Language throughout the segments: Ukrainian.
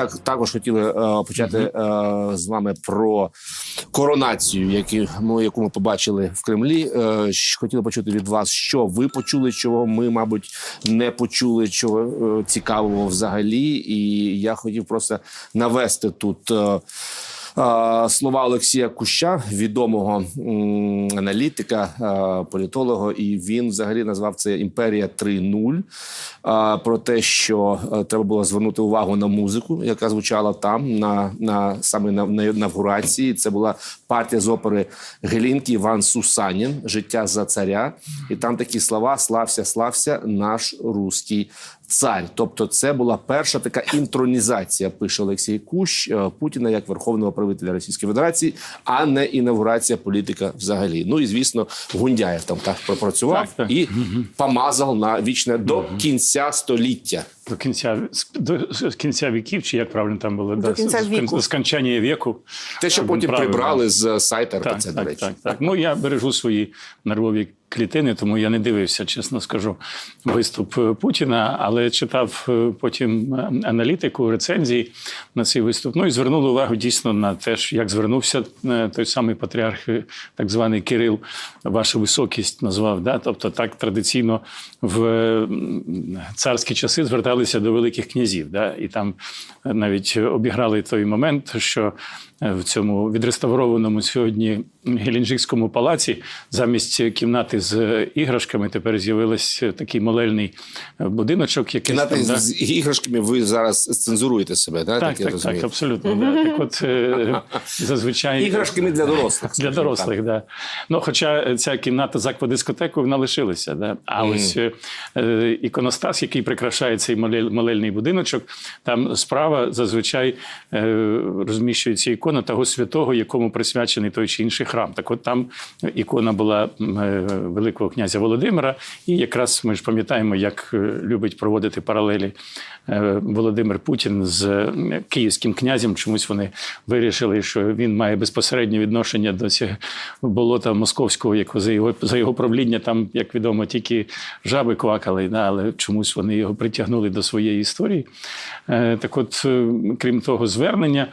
так також хотіли е, почати е, з вами про коронацію, які ми, яку ми побачили в Кремлі. Е, хотіли почути від вас, що ви почули, чого ми, мабуть, не почули, чого е, цікавого взагалі. І я хотів просто навести тут. Слова Олексія Куща, відомого аналітика, політолога, і він взагалі назвав це імперія 3.0. е, Про те, що треба було звернути увагу на музику, яка звучала там, на, на саме на, на інавгурації. Це була партія з опери Гелінки Іван Сусанін Життя за царя. І там такі слова: Слався, слався, наш руський цар. Тобто, це була перша така інтронізація, пише Олексій Кущ е, Путіна як верховного правителя Російської Федерації, а не інавгурація політика взагалі. Ну і звісно, Гундяєв там так пропрацював Так, так. і помазав на вічне до кінця століття. До кінця до кінця віків, чи як правильно там було До кінця з- з- віку. скончання віку. Те, що потім правильно. прибрали з сайта Так, до речі. так, так. Ну я бережу свої нервові клітини, тому я не дивився, чесно скажу, виступ е, Путіна, але читав е, потім е, аналітику, рецензії на цей виступ. Ну і звернули увагу дійсно на те, що як звернувся той самий патріарх, так званий Кирил, ваша високість назвав. Да? Тобто так традиційно в царські часи зверталися до великих князів. Да? І там навіть обіграли той момент, що в цьому відреставрованому сьогодні Геленджикському палаці замість кімнати з іграшками тепер з'явився такий молельний будиночок, який Кімнати там, да? з іграшками ви зараз цензуруєте себе, да? Так, я так, так, абсолютно. Да. Так от е, зазвичай Іграшками для дорослих. для дорослих, так. да. Ну, хоча ця кімната з аквадискотекою вона лишилася. Да? А ось е, е, іконостас, який прикрашає цей молель- молельний будиночок, там справа зазвичай е, розміщується ікона того святого, якому присвячений той чи інший храм. Так от там ікона була е, Великого князя Володимира, і якраз ми ж пам'ятаємо, як е, любить проводити паралелі е, Володимир Путін з київським князем. Чомусь вони вирішили, що він має безпосереднє відношення до цього болота московського, якого за його за його правління там, як відомо, тільки жаби квакали, але чомусь вони його притягнули до своєї історії. Так, от, крім того, звернення.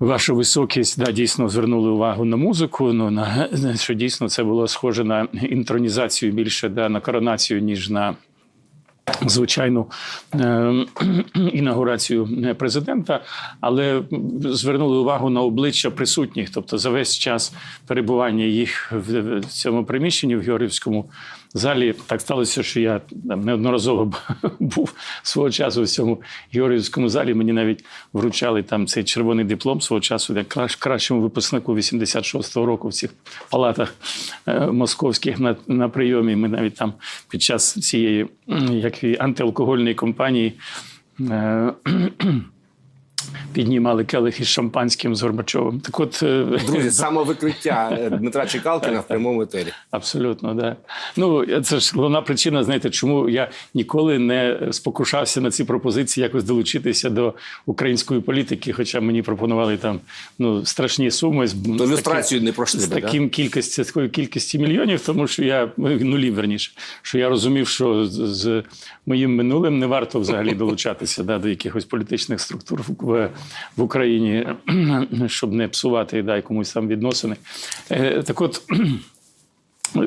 Ваша високість да, дійсно звернули увагу на музику. Ну на що дійсно це було схоже на інтронізацію більше да, на коронацію, ніж на звичайну е, інаугурацію президента, але звернули увагу на обличчя присутніх, тобто за весь час перебування їх в, в цьому приміщенні в Георгівському залі. Так сталося, що я там неодноразово був свого часу в цьому Георгіївському залі. Мені навіть вручали там цей червоний диплом свого часу, як кращ- кращому випускнику 86-го року в цих палатах е, московських на, на прийомі. Ми навіть там під час цієї як і антиалкогольної кампанії. Піднімали келих із шампанським з Горбачовим. Так от, е, Друзі, самовикриття Дмитра Чекалкіна в прямому етері. Абсолютно, да. Ну це ж головна причина, знаєте, чому я ніколи не спокушався на ці пропозиції якось долучитися до української політики, хоча мені пропонували там ну страшні суми з з люстрацію не пройшли з таким кількості з такою кількістю мільйонів, тому що я нулів верніше, що я розумів, що з, з моїм минулим не варто взагалі долучатися да, до якихось політичних структур в, в, Україні, щоб не псувати дай комусь там відносини. Е, так от.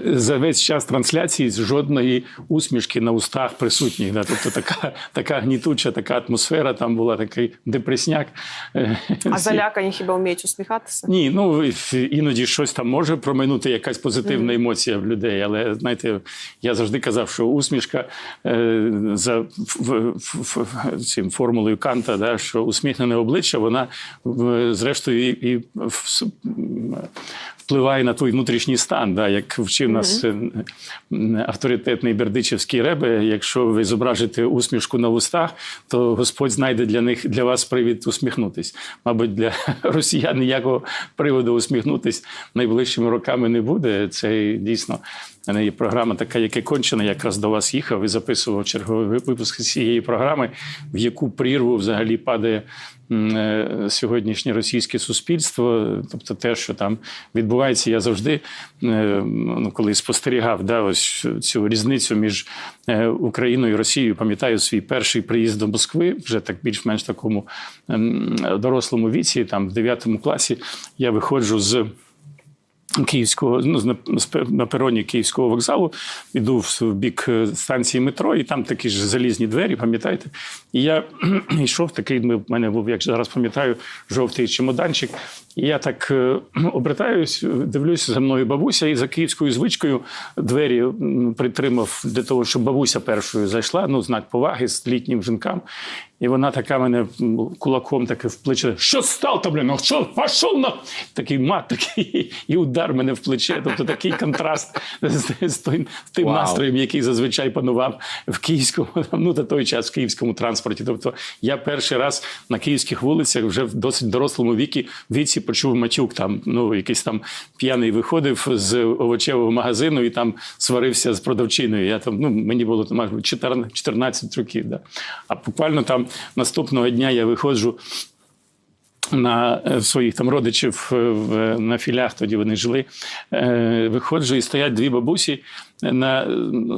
За весь час трансляції жодної усмішки на устах присутніх. Да? Тобто така, така гнітуча, така атмосфера, там була такий депресняк. Е, А залякані хіба вміють усміхатися? ні, ну іноді щось там може проминути, якась позитивна емоція в людей. Але знаєте, я завжди казав, що усмішка е, за цим формулою Канта, да, що усміхнене обличчя, вона зрештою і, і впливає на той внутрішній стан, да, як вчив нас mm -hmm. авторитетний бердичевський ребе. Якщо ви зображите усмішку на вустах, то Господь знайде для них для вас привід усміхнутись. Мабуть, для росіян ніякого приводу усміхнутись найближчими роками не буде. Це дійсно У мене є програма така, яке кончена. Якраз до вас їхав і записував черговий випуск цієї програми, в яку прірву взагалі падає е, сьогоднішнє російське суспільство. Тобто, те, що там відбувається, я завжди, е, ну, коли спостерігав да, ось цю різницю між е, Україною і Росією, пам'ятаю свій перший приїзд до Москви, вже так більш-менш такому ем, дорослому віці, там в 9 класі, я виходжу з. Київського ну, на, пероні Київського вокзалу іду в, бік е, станції метро, і там такі ж залізні двері, пам'ятаєте? І я йшов такий. В мене був, як зараз пам'ятаю, жовтий чемоданчик. І я так е, обертаюсь, дивлюся за мною бабуся, і за київською звичкою двері притримав для того, щоб бабуся першою зайшла. Ну, знак поваги з літнім жінкам. І вона така мене кулаком таки в плече. Що став то, блін? Ну, що пішов на такий мат, такий і удар мене в плече. Тобто такий контраст з, з тим, з тим Вау. настроєм, який зазвичай панував в київському, ну на той час в київському транспорті. Тобто я перший раз на київських вулицях вже в досить дорослому вікі віці почув матюк. Там ну якийсь там п'яний виходив з овочевого магазину і там сварився з продавчиною. Я там ну мені було там мабуть, 14 14 років. Да. А буквально там наступного дня я виходжу на е, своїх там родичів е, в, на філях, тоді вони жили. Е, Виходжу і стоять дві бабусі на е,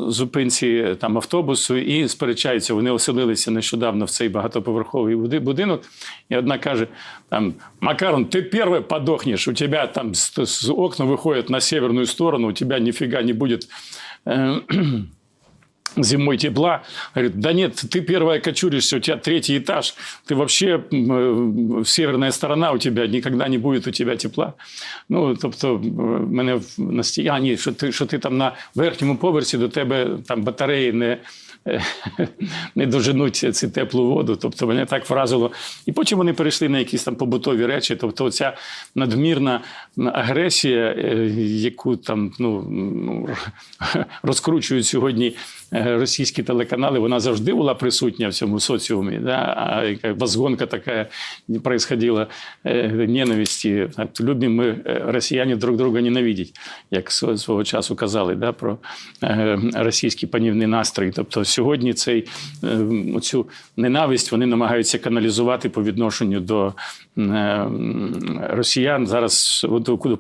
зупинці там автобусу і сперечаються. Вони оселилися нещодавно в цей багатоповерховий будинок. І одна каже: там Макарон, ти перший подохнеш, у тебе там з окна виходять на северну сторону, у тебе ніфіга не буде Е, зимой тепла. Говорит, да нет, ты первая кочуришься, у тебя третий этаж. Ты вообще м, э, северная сторона у тебя, никогда не будет у тебя тепла. Ну, тобто, е, мене в- настільки, а ні, що ти, що ти там на верхньому поверсі до тебе там батареї не, е, не доженуть цю теплу воду. Тобто мене так вразило. І потім вони перейшли на якісь там побутові речі. Тобто, ця надмірна агресія, е, яку там ну, ну, розкручують сьогодні е, російські телеканали, вона завжди була присутня в цьому соціумі. Да? А яка возгонка така происходила е, ненависті. Любимо ми, росіяни, друг друга ненавидять, як свого часу казали да, про російські панівні настрої. Тобто сьогодні цей, е, цю ненависть вони намагаються каналізувати по відношенню до е, росіян, зараз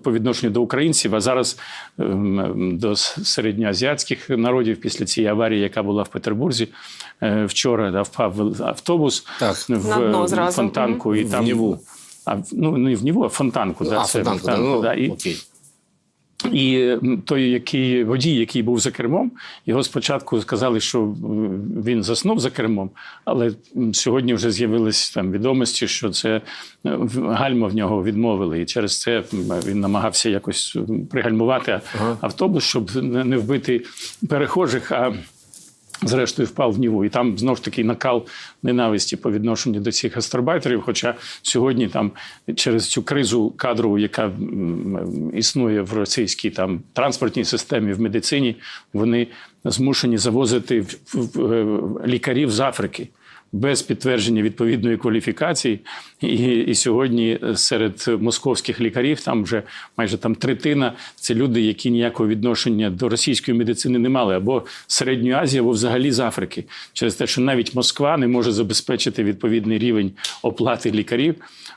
по відношенню до українців, а зараз ем, до середньоазіатських народів після цієї аварії, яка була в Петербурзі е, вчора, да, впав автобус Так. в фонтанку і В там Ніву. А, в- ну, не в Ніву, а в фонтанку. да, а, це фонтанку, да, ну, да, і, окей. І той, який водій, який був за кермом, його спочатку сказали, що він заснув за кермом, але сьогодні вже з'явились там відомості, що це е, в- гальма в нього відмовили, і через це він намагався якось пригальмувати пригальмувати автобус, щоб не вбити перехожих. а Зрештою, впав в Ніву. І там знов ж таки накал ненависті по відношенню до цих гастарбайтерів. Хоча сьогодні там через цю кризу кадрову, яка існує в російській там транспортній системі, в медицині, вони змушені завозити в- в- лікарів з Африки. Без підтвердження відповідної кваліфікації, і, і сьогодні серед московських лікарів там вже майже там третина це люди, які ніякого відношення до російської медицини не мали, або Середньої Азії, або взагалі з Африки, через те, що навіть Москва не може забезпечити відповідний рівень оплати лікарів,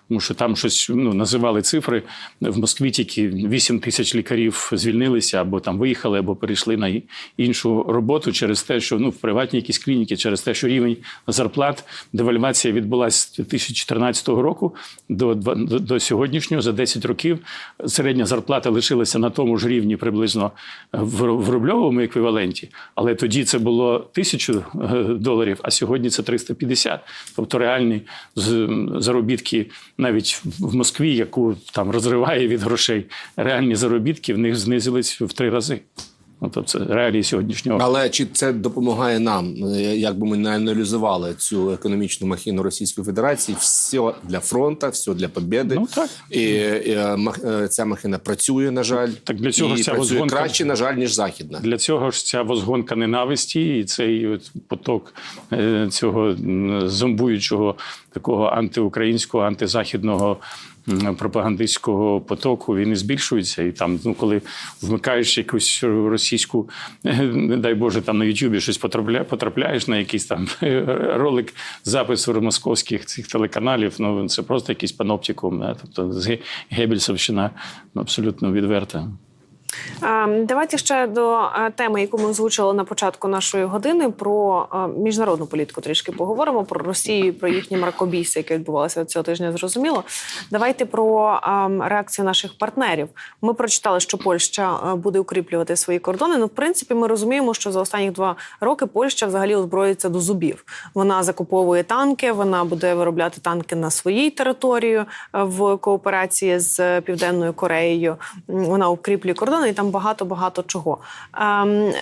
тому що там щось ну, називали цифри. В Москві тільки 8 тисяч лікарів звільнилися, або там виїхали, або перейшли на іншу роботу через те, що ну в приватні якісь клініки, через те, що рівень зарплат девальвація відбулася з 2014 року до, до, сьогоднішнього за 10 років. Середня зарплата лишилася на тому ж рівні приблизно в, рубльовому еквіваленті, але тоді це було тисячу е, доларів, а сьогодні це 350. Тобто реальні заробітки навіть в Москві, яку там розриває від грошей, реальні заробітки в них знизились в три рази. Ну, тобто це реалії сьогоднішнього. Але чи це допомагає нам, е, як би ми не аналізували цю економічну махіну Російської Федерації? Все для фронту, все для побєди. Ну, так. І, і е, е, ця махіна працює, на жаль, Так для цього і ця працює возгонка- краще, на жаль, ніж західна. Для цього ж ця возгонка ненависті і цей от поток е, цього зомбуючого такого антиукраїнського, антизахідного пропагандистського потоку він і збільшується. І там, ну, коли вмикаєш якусь російську, не дай Боже, там на Ютубі щось потрапляє, потрапляєш на якийсь там ролик запису московських цих телеканалів. Ну це просто якийсь паноптикум. Да? Тобто з гебельсовщина абсолютно відверта. Давайте ще до теми, яку ми озвучили на початку нашої години, про міжнародну політику трішки поговоримо про Росію, про їхні мракобійси, які відбувалися цього тижня. Зрозуміло. Давайте про реакцію наших партнерів. Ми прочитали, що Польща буде укріплювати свої кордони. Ну, в принципі, ми розуміємо, що за останні два роки Польща взагалі озброїться до зубів. Вона закуповує танки, вона буде виробляти танки на своїй території в кооперації з Південною Кореєю. Вона укріплює кордони і там багато багато чого. Ем,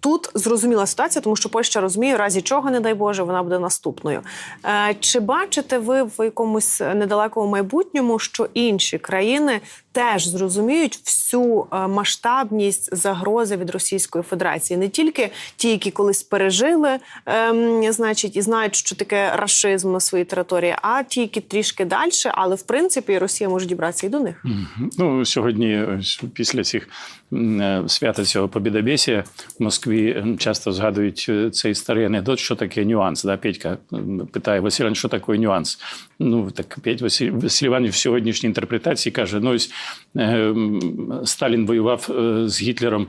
Тут зрозуміла ситуація, тому що Польща розуміє, в разі чого, не дай Боже, вона буде наступною. Е, Чи бачите ви в якомусь недалекому майбутньому, що інші країни теж зрозуміють всю е, масштабність загрози від Російської Федерації? Не тільки ті, які колись пережили, ем, значить, і знають, що таке рашизм на своїй території, а ті, які трішки далі, але в принципі Росія може дібратися і до них. Ну, сьогодні, після цих е, свята цього побідобєсія в Москві часто згадують е, цей старий анекдот, що таке нюанс. Да? Петька питає Василь, що таке нюанс? Ну, так Петь Василь, Іванович в сьогоднішній інтерпретації каже: ну, ось е, Сталін воював е, з Гітлером. В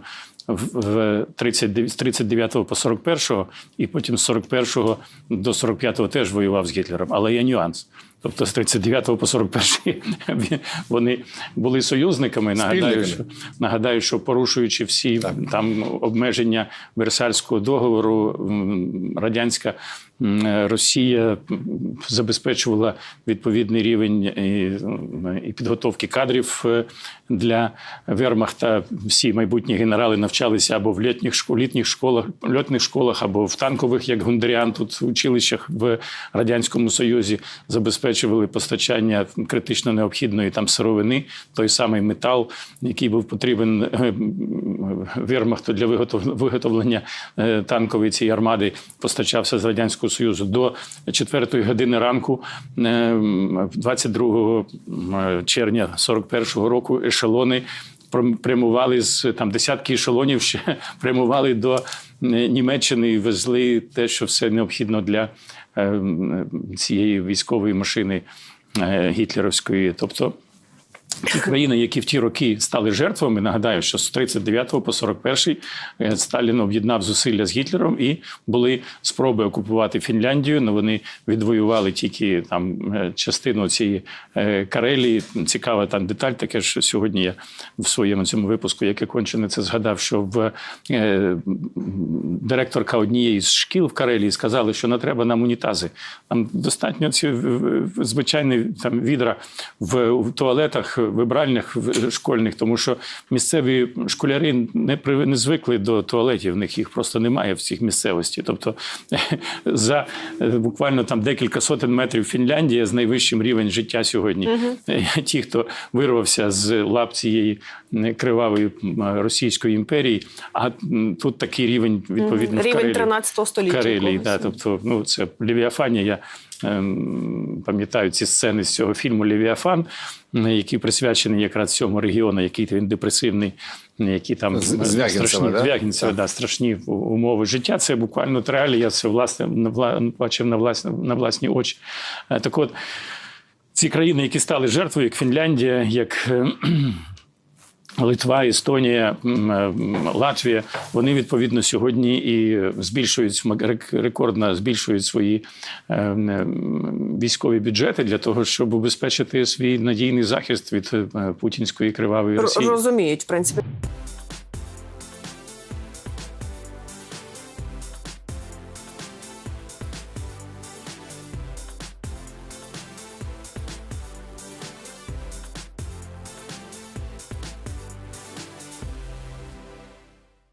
в 39 з 39 по 41, і потім з 41 до 45 теж воював з Гітлером. Але є нюанс. Тобто з 39 по 41 вони були союзниками. Нагадаю, що, нагадаю, що порушуючи всі там обмеження Версальського договору, радянська Росія забезпечувала відповідний рівень і, підготовки кадрів е, для Вермахта. Всі майбутні генерали навчалися або в літніх школ, літніх школах, льотних школах, або в танкових, як Гундеріан, тут в училищах в радянському союзі забезпечували постачання критично необхідної там сировини, той самий метал, який був потрібен е, Вермахту для виготов- виготовлення е, танкової цієї армади, постачався з радянського союзу до 4 години ранку, е, 22 червня 41-го року ешелони прямували з там десятки ешелонів ще прямували до е, Німеччини і везли те, що все необхідно для е, цієї військової машини е, гітлерівської. Тобто ті країни, які в ті роки стали жертвами, нагадаю, що з 39 по 41 е, Сталін об'єднав зусилля з Гітлером і були спроби окупувати Фінляндію. але вони відвоювали тільки там е, частину цієї е, Карелії. Цікава там деталь, таке що сьогодні я в своєму цьому випуску, яке кончене це згадав, що в е, директорка однієї з шкіл в Карелії сказали, що не треба нам унітази. Там достатньо ці звичайні там відра в, в туалетах, вибральнях в- школьних, тому що місцеві школяри не при не звикли до туалетів. В них їх просто немає в цих місцевості. Тобто за буквально там декілька сотень метрів Фінляндія з найвищим рівень життя сьогодні. Ті, хто вирвався з лап цієї кривавої російської імперії, а тут такий рівень відповідно в Рівень Карелії. 13 століття. Карелії, да, тобто, ну це Левіафанія. Ем, пам'ятаю ці сцени з цього фільму Левіафан, який присвячений якраз цьому регіону, який він депресивний, які там страшні да? Звягінцева, да, страшні умови життя. Це буквально от реалії. Я це власне бачив на власні, на власні очі. Е, Так от. Ці країни, які стали жертвою, як Фінляндія, як е, Литва, Естонія, Латвія, вони відповідно сьогодні і збільшують рек- рекордно збільшують свої е, військові бюджети для того, щоб убезпечити свій надійний захист від е, путінської кривавої Росії. Розуміють, в принципі.